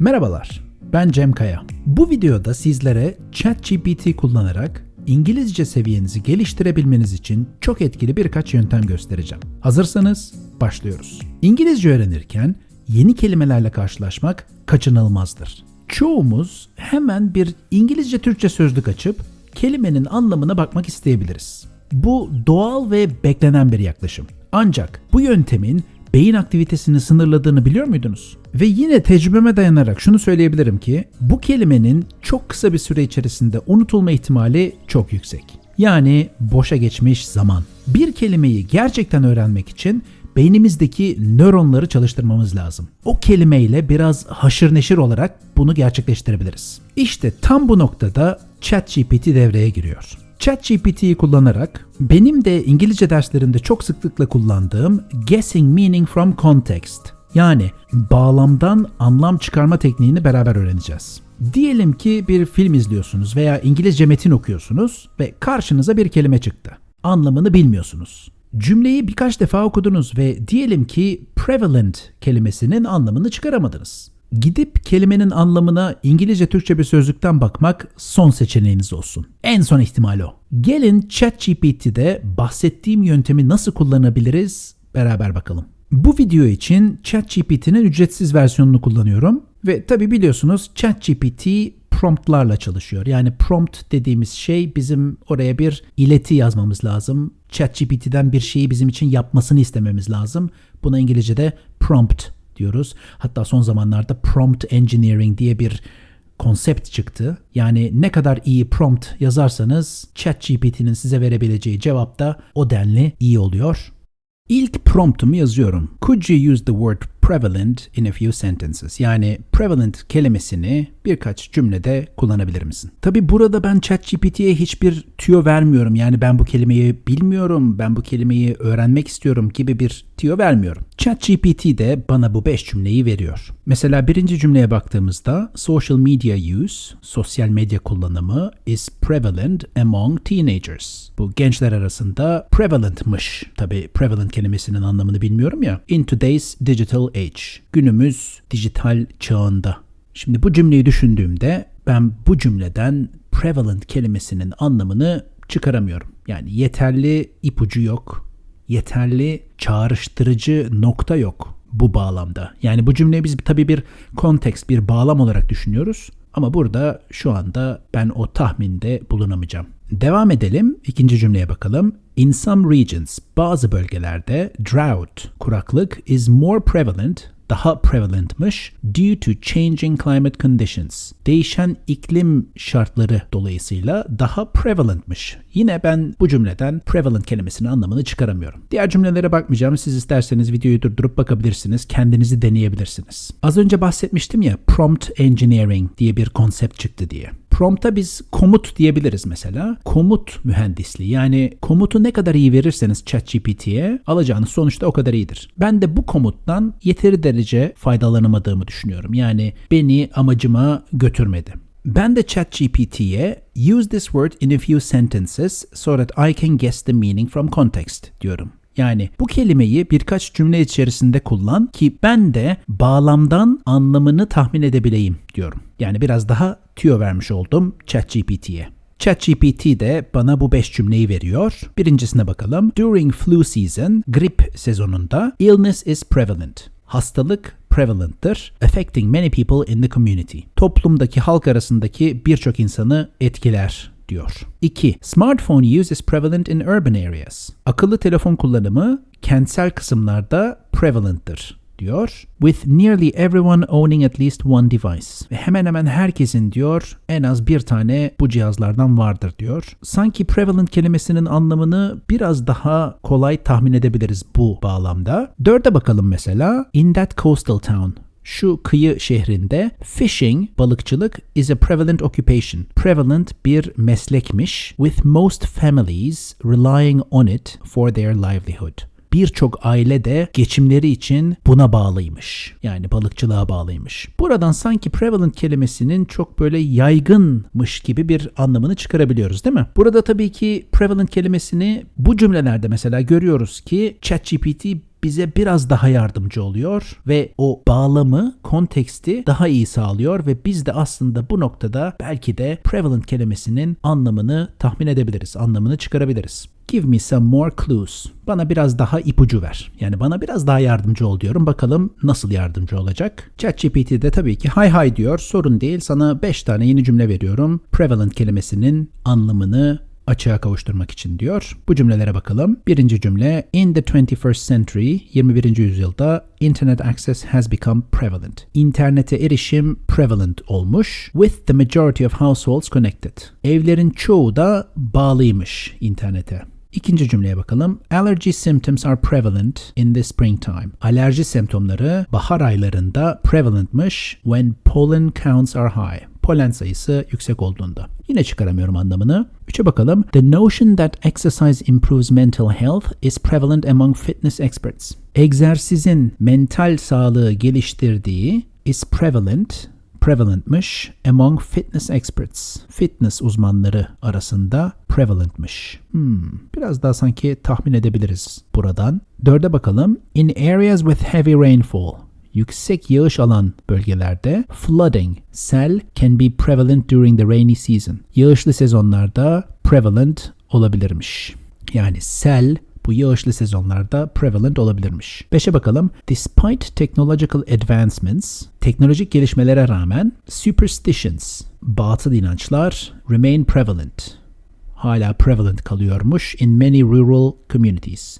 Merhabalar, ben Cem Kaya. Bu videoda sizlere ChatGPT kullanarak İngilizce seviyenizi geliştirebilmeniz için çok etkili birkaç yöntem göstereceğim. Hazırsanız başlıyoruz. İngilizce öğrenirken yeni kelimelerle karşılaşmak kaçınılmazdır. Çoğumuz hemen bir İngilizce Türkçe sözlük açıp kelimenin anlamına bakmak isteyebiliriz. Bu doğal ve beklenen bir yaklaşım. Ancak bu yöntemin beyin aktivitesini sınırladığını biliyor muydunuz? Ve yine tecrübeme dayanarak şunu söyleyebilirim ki bu kelimenin çok kısa bir süre içerisinde unutulma ihtimali çok yüksek. Yani boşa geçmiş zaman. Bir kelimeyi gerçekten öğrenmek için beynimizdeki nöronları çalıştırmamız lazım. O kelimeyle biraz haşır neşir olarak bunu gerçekleştirebiliriz. İşte tam bu noktada ChatGPT devreye giriyor. ChatGPT'yi kullanarak benim de İngilizce derslerinde çok sıklıkla kullandığım guessing meaning from context yani bağlamdan anlam çıkarma tekniğini beraber öğreneceğiz. Diyelim ki bir film izliyorsunuz veya İngilizce metin okuyorsunuz ve karşınıza bir kelime çıktı. Anlamını bilmiyorsunuz. Cümleyi birkaç defa okudunuz ve diyelim ki prevalent kelimesinin anlamını çıkaramadınız. Gidip kelimenin anlamına İngilizce Türkçe bir sözlükten bakmak son seçeneğiniz olsun. En son ihtimal o. Gelin ChatGPT'de bahsettiğim yöntemi nasıl kullanabiliriz beraber bakalım. Bu video için ChatGPT'nin ücretsiz versiyonunu kullanıyorum ve tabi biliyorsunuz ChatGPT promptlarla çalışıyor. Yani prompt dediğimiz şey bizim oraya bir ileti yazmamız lazım. ChatGPT'den bir şeyi bizim için yapmasını istememiz lazım. Buna İngilizce'de prompt diyoruz. Hatta son zamanlarda prompt engineering diye bir konsept çıktı. Yani ne kadar iyi prompt yazarsanız ChatGPT'nin size verebileceği cevap da o denli iyi oluyor. İlk promptumu yazıyorum. Could you use the word prevalent in a few sentences? Yani prevalent kelimesini birkaç cümlede kullanabilir misin? Tabi burada ben ChatGPT'ye hiçbir tüyo vermiyorum. Yani ben bu kelimeyi bilmiyorum, ben bu kelimeyi öğrenmek istiyorum gibi bir tüyo vermiyorum. ChatGPT de bana bu 5 cümleyi veriyor. Mesela birinci cümleye baktığımızda social media use, sosyal medya kullanımı is prevalent among teenagers. Bu gençler arasında prevalentmış. Tabi prevalent kelimesinin anlamını bilmiyorum ya. In today's digital age. Günümüz dijital çağında. Şimdi bu cümleyi düşündüğümde ben bu cümleden prevalent kelimesinin anlamını çıkaramıyorum. Yani yeterli ipucu yok. Yeterli çağrıştırıcı nokta yok bu bağlamda. Yani bu cümleyi biz tabii bir kontekst, bir bağlam olarak düşünüyoruz. Ama burada şu anda ben o tahminde bulunamayacağım. Devam edelim. İkinci cümleye bakalım. In some regions, bazı bölgelerde drought, kuraklık is more prevalent daha prevalentmış due to changing climate conditions. Değişen iklim şartları dolayısıyla daha prevalentmış. Yine ben bu cümleden prevalent kelimesinin anlamını çıkaramıyorum. Diğer cümlelere bakmayacağım. Siz isterseniz videoyu durdurup bakabilirsiniz. Kendinizi deneyebilirsiniz. Az önce bahsetmiştim ya prompt engineering diye bir konsept çıktı diye. Prompt'a biz komut diyebiliriz mesela. Komut mühendisliği yani komutu ne kadar iyi verirseniz ChatGPT'ye alacağınız sonuçta o kadar iyidir. Ben de bu komuttan yeteri derece faydalanamadığımı düşünüyorum. Yani beni amacıma götürmedi. Ben de ChatGPT'ye use this word in a few sentences so that I can guess the meaning from context diyorum. Yani bu kelimeyi birkaç cümle içerisinde kullan ki ben de bağlamdan anlamını tahmin edebileyim diyorum. Yani biraz daha tüyo vermiş oldum ChatGPT'ye. ChatGPT de bana bu 5 cümleyi veriyor. Birincisine bakalım. During flu season, grip sezonunda illness is prevalent. Hastalık prevalent'tır, affecting many people in the community. Toplumdaki halk arasındaki birçok insanı etkiler diyor. 2. Smartphone use is prevalent in urban areas. Akıllı telefon kullanımı kentsel kısımlarda prevalent'tır diyor. With nearly everyone owning at least one device. Ve hemen hemen herkesin diyor en az bir tane bu cihazlardan vardır diyor. Sanki prevalent kelimesinin anlamını biraz daha kolay tahmin edebiliriz bu bağlamda. Dörde bakalım mesela. In that coastal town şu kıyı şehrinde fishing, balıkçılık is a prevalent occupation. Prevalent bir meslekmiş with most families relying on it for their livelihood birçok aile de geçimleri için buna bağlıymış. Yani balıkçılığa bağlıymış. Buradan sanki prevalent kelimesinin çok böyle yaygınmış gibi bir anlamını çıkarabiliyoruz değil mi? Burada tabii ki prevalent kelimesini bu cümlelerde mesela görüyoruz ki ChatGPT bize biraz daha yardımcı oluyor ve o bağlamı, konteksti daha iyi sağlıyor ve biz de aslında bu noktada belki de prevalent kelimesinin anlamını tahmin edebiliriz, anlamını çıkarabiliriz. Give me some more clues. Bana biraz daha ipucu ver. Yani bana biraz daha yardımcı ol diyorum. Bakalım nasıl yardımcı olacak? ChatGPT de tabii ki hay hay diyor. Sorun değil. Sana 5 tane yeni cümle veriyorum. Prevalent kelimesinin anlamını açığa kavuşturmak için diyor. Bu cümlelere bakalım. Birinci cümle In the 21st century, 21. yüzyılda internet access has become prevalent. İnternete erişim prevalent olmuş. With the majority of households connected. Evlerin çoğu da bağlıymış internete. İkinci cümleye bakalım. Allergy symptoms are prevalent in the springtime. Alerji semptomları bahar aylarında prevalentmış when pollen counts are high. Polen sayısı yüksek olduğunda. Yine çıkaramıyorum anlamını. Üçe bakalım. The notion that exercise improves mental health is prevalent among fitness experts. Egzersizin mental sağlığı geliştirdiği is prevalent prevalentmış among fitness experts. Fitness uzmanları arasında prevalentmış. Hmm, biraz daha sanki tahmin edebiliriz buradan. Dörde bakalım. In areas with heavy rainfall, yüksek yağış alan bölgelerde flooding, sel can be prevalent during the rainy season. Yağışlı sezonlarda prevalent olabilirmiş. Yani sel bu yağışlı sezonlarda prevalent olabilirmiş. 5'e bakalım. Despite technological advancements, teknolojik gelişmelere rağmen superstitions, batıl inançlar remain prevalent. Hala prevalent kalıyormuş in many rural communities.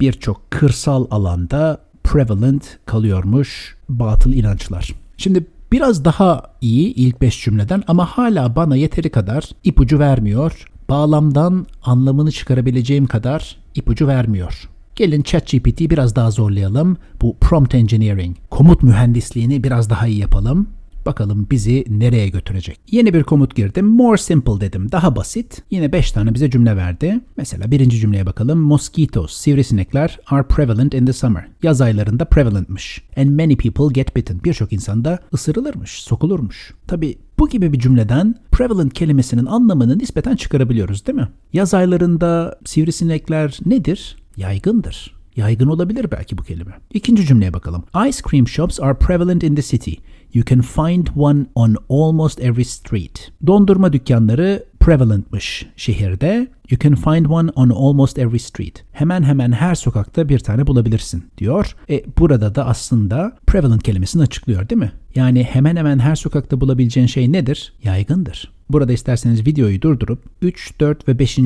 Birçok kırsal alanda prevalent kalıyormuş batıl inançlar. Şimdi biraz daha iyi ilk 5 cümleden ama hala bana yeteri kadar ipucu vermiyor. Bağlamdan anlamını çıkarabileceğim kadar ipucu vermiyor. Gelin ChatGPT'yi biraz daha zorlayalım. Bu prompt engineering, komut mühendisliğini biraz daha iyi yapalım. Bakalım bizi nereye götürecek. Yeni bir komut girdim. More simple dedim. Daha basit. Yine 5 tane bize cümle verdi. Mesela birinci cümleye bakalım. Mosquitoes, sivrisinekler are prevalent in the summer. Yaz aylarında prevalentmış. And many people get bitten. Birçok insan da ısırılırmış, sokulurmuş. Tabi bu gibi bir cümleden prevalent kelimesinin anlamını nispeten çıkarabiliyoruz değil mi? Yaz aylarında sivrisinekler nedir? Yaygındır. Yaygın olabilir belki bu kelime. İkinci cümleye bakalım. Ice cream shops are prevalent in the city. You can find one on almost every street. Dondurma dükkanları prevalentmış şehirde. You can find one on almost every street. Hemen hemen her sokakta bir tane bulabilirsin diyor. E, burada da aslında prevalent kelimesini açıklıyor değil mi? Yani hemen hemen her sokakta bulabileceğin şey nedir? Yaygındır. Burada isterseniz videoyu durdurup 3, 4 ve 5.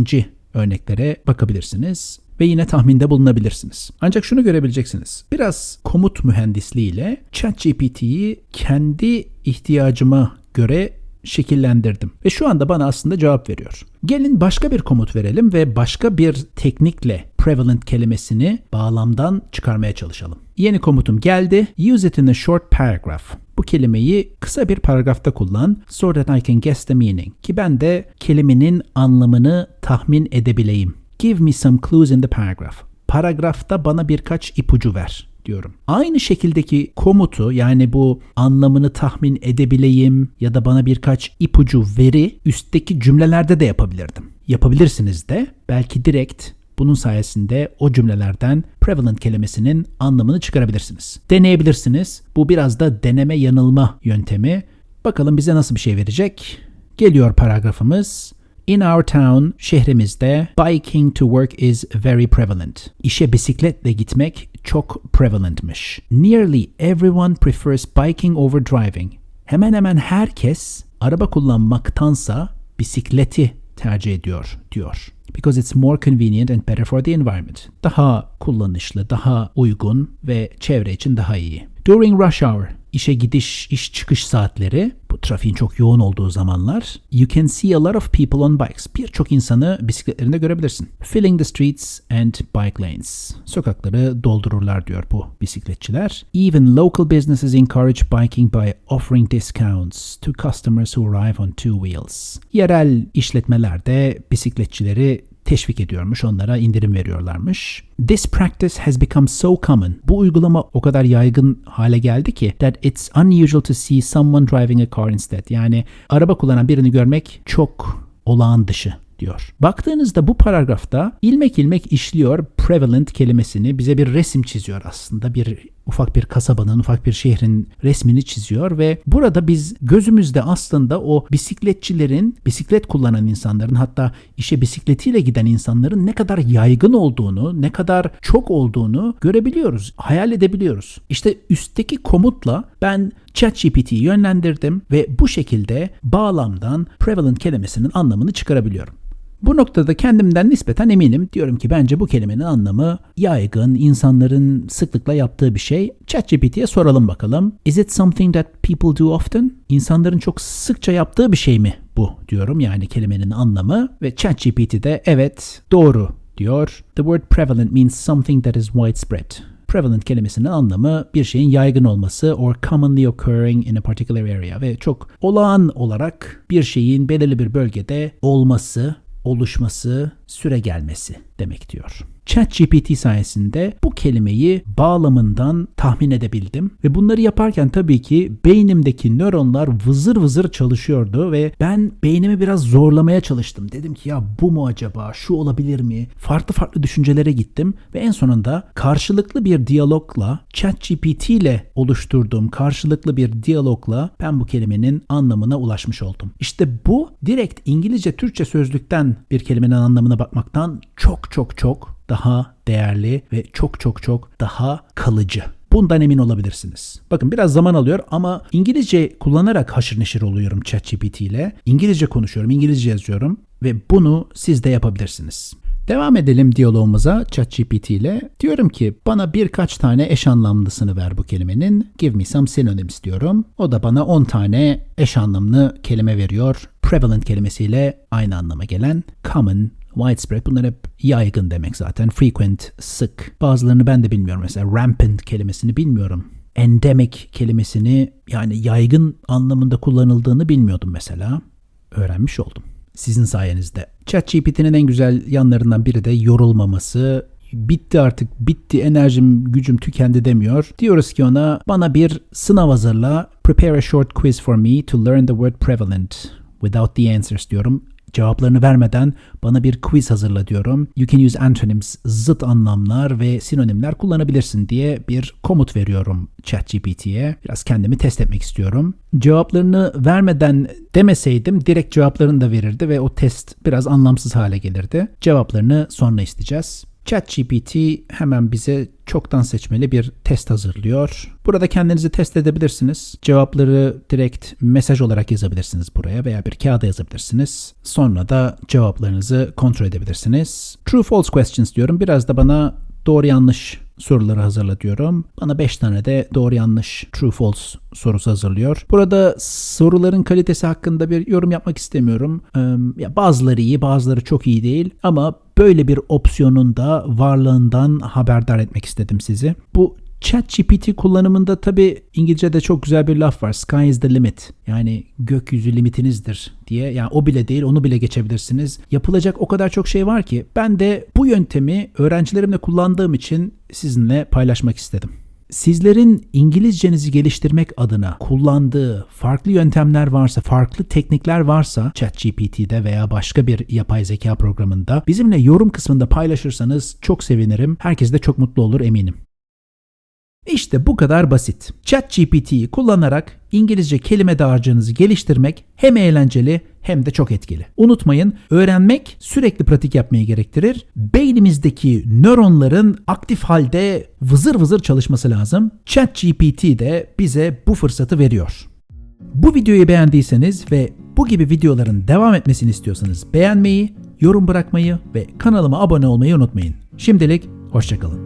örneklere bakabilirsiniz ve yine tahminde bulunabilirsiniz. Ancak şunu görebileceksiniz. Biraz komut mühendisliğiyle ChatGPT'yi kendi ihtiyacıma göre şekillendirdim. Ve şu anda bana aslında cevap veriyor. Gelin başka bir komut verelim ve başka bir teknikle prevalent kelimesini bağlamdan çıkarmaya çalışalım. Yeni komutum geldi. Use it in a short paragraph. Bu kelimeyi kısa bir paragrafta kullan so that I can guess the meaning. Ki ben de kelimenin anlamını tahmin edebileyim. Give me some clues in the paragraph. Paragrafta bana birkaç ipucu ver diyorum. Aynı şekildeki komutu yani bu anlamını tahmin edebileyim ya da bana birkaç ipucu veri üstteki cümlelerde de yapabilirdim. Yapabilirsiniz de belki direkt bunun sayesinde o cümlelerden prevalent kelimesinin anlamını çıkarabilirsiniz. Deneyebilirsiniz. Bu biraz da deneme yanılma yöntemi. Bakalım bize nasıl bir şey verecek? Geliyor paragrafımız. In our town, şehrimizde biking to work is very prevalent. İşe bisikletle gitmek çok prevalentmiş. Nearly everyone prefers biking over driving. Hemen hemen herkes araba kullanmaktansa bisikleti tercih ediyor diyor. Because it's more convenient and better for the environment. Daha kullanışlı, daha uygun ve çevre için daha iyi. During rush hour, işe gidiş, iş çıkış saatleri, bu trafiğin çok yoğun olduğu zamanlar, you can see a lot of people on bikes. Birçok insanı bisikletlerinde görebilirsin. Filling the streets and bike lanes. Sokakları doldururlar diyor bu bisikletçiler. Even local businesses encourage biking by offering discounts to customers who arrive on two wheels. Yerel işletmeler de bisikletçileri teşvik ediyormuş, onlara indirim veriyorlarmış. This practice has become so common. Bu uygulama o kadar yaygın hale geldi ki that it's unusual to see someone driving a car instead. Yani araba kullanan birini görmek çok olağan dışı diyor. Baktığınızda bu paragrafta ilmek ilmek işliyor prevalent kelimesini bize bir resim çiziyor aslında. Bir ufak bir kasabanın, ufak bir şehrin resmini çiziyor ve burada biz gözümüzde aslında o bisikletçilerin, bisiklet kullanan insanların hatta işe bisikletiyle giden insanların ne kadar yaygın olduğunu, ne kadar çok olduğunu görebiliyoruz, hayal edebiliyoruz. İşte üstteki komutla ben ChatGPT'yi yönlendirdim ve bu şekilde bağlamdan prevalent kelimesinin anlamını çıkarabiliyorum. Bu noktada kendimden nispeten eminim. Diyorum ki bence bu kelimenin anlamı yaygın, insanların sıklıkla yaptığı bir şey. ChatGPT'ye soralım bakalım. Is it something that people do often? İnsanların çok sıkça yaptığı bir şey mi bu diyorum yani kelimenin anlamı. Ve ChatGPT de evet doğru diyor. The word prevalent means something that is widespread. Prevalent kelimesinin anlamı bir şeyin yaygın olması or commonly occurring in a particular area ve çok olağan olarak bir şeyin belirli bir bölgede olması, oluşması, süre gelmesi demek diyor. ChatGPT sayesinde bu kelimeyi bağlamından tahmin edebildim ve bunları yaparken tabii ki beynimdeki nöronlar vızır vızır çalışıyordu ve ben beynimi biraz zorlamaya çalıştım. Dedim ki ya bu mu acaba, şu olabilir mi? Farklı farklı düşüncelere gittim ve en sonunda karşılıklı bir diyalogla ChatGPT ile oluşturduğum karşılıklı bir diyalogla ben bu kelimenin anlamına ulaşmış oldum. İşte bu direkt İngilizce Türkçe sözlükten bir kelimenin anlamına bakmaktan çok çok çok daha değerli ve çok çok çok daha kalıcı. Bundan emin olabilirsiniz. Bakın biraz zaman alıyor ama İngilizce kullanarak haşır neşir oluyorum ChatGPT ile. İngilizce konuşuyorum, İngilizce yazıyorum ve bunu siz de yapabilirsiniz. Devam edelim diyalogumuza ChatGPT ile. Diyorum ki bana birkaç tane eş anlamlısını ver bu kelimenin. Give me some synonyms diyorum. O da bana 10 tane eş anlamlı kelime veriyor. Prevalent kelimesiyle aynı anlama gelen common, widespread bunlar hep yaygın demek zaten. Frequent, sık. Bazılarını ben de bilmiyorum. Mesela rampant kelimesini bilmiyorum. Endemic kelimesini yani yaygın anlamında kullanıldığını bilmiyordum mesela. Öğrenmiş oldum. Sizin sayenizde. ChatGPT'nin en güzel yanlarından biri de yorulmaması, bitti artık bitti enerjim gücüm tükendi demiyor. Diyoruz ki ona bana bir sınav hazırla. Prepare a short quiz for me to learn the word prevalent without the answers diyorum. Cevaplarını vermeden bana bir quiz hazırla diyorum. You can use antonyms, zıt anlamlar ve sinonimler kullanabilirsin diye bir komut veriyorum ChatGPT'ye. Biraz kendimi test etmek istiyorum. Cevaplarını vermeden demeseydim direkt cevaplarını da verirdi ve o test biraz anlamsız hale gelirdi. Cevaplarını sonra isteyeceğiz. ChatGPT hemen bize çoktan seçmeli bir test hazırlıyor. Burada kendinizi test edebilirsiniz. Cevapları direkt mesaj olarak yazabilirsiniz buraya veya bir kağıda yazabilirsiniz. Sonra da cevaplarınızı kontrol edebilirsiniz. True false questions diyorum. Biraz da bana doğru yanlış soruları hazırla diyorum. Bana 5 tane de doğru yanlış true false sorusu hazırlıyor. Burada soruların kalitesi hakkında bir yorum yapmak istemiyorum. Ya bazıları iyi, bazıları çok iyi değil ama böyle bir opsiyonun da varlığından haberdar etmek istedim sizi. Bu ChatGPT kullanımında tabi İngilizce'de çok güzel bir laf var. Sky is the limit. Yani gökyüzü limitinizdir diye. Yani o bile değil onu bile geçebilirsiniz. Yapılacak o kadar çok şey var ki ben de bu yöntemi öğrencilerimle kullandığım için sizinle paylaşmak istedim. Sizlerin İngilizcenizi geliştirmek adına kullandığı farklı yöntemler varsa, farklı teknikler varsa ChatGPT'de veya başka bir yapay zeka programında bizimle yorum kısmında paylaşırsanız çok sevinirim. Herkes de çok mutlu olur eminim. İşte bu kadar basit. ChatGPT'yi kullanarak İngilizce kelime dağarcığınızı geliştirmek hem eğlenceli hem de çok etkili. Unutmayın, öğrenmek sürekli pratik yapmayı gerektirir. Beynimizdeki nöronların aktif halde vızır vızır çalışması lazım. ChatGPT de bize bu fırsatı veriyor. Bu videoyu beğendiyseniz ve bu gibi videoların devam etmesini istiyorsanız beğenmeyi, yorum bırakmayı ve kanalıma abone olmayı unutmayın. Şimdilik hoşçakalın.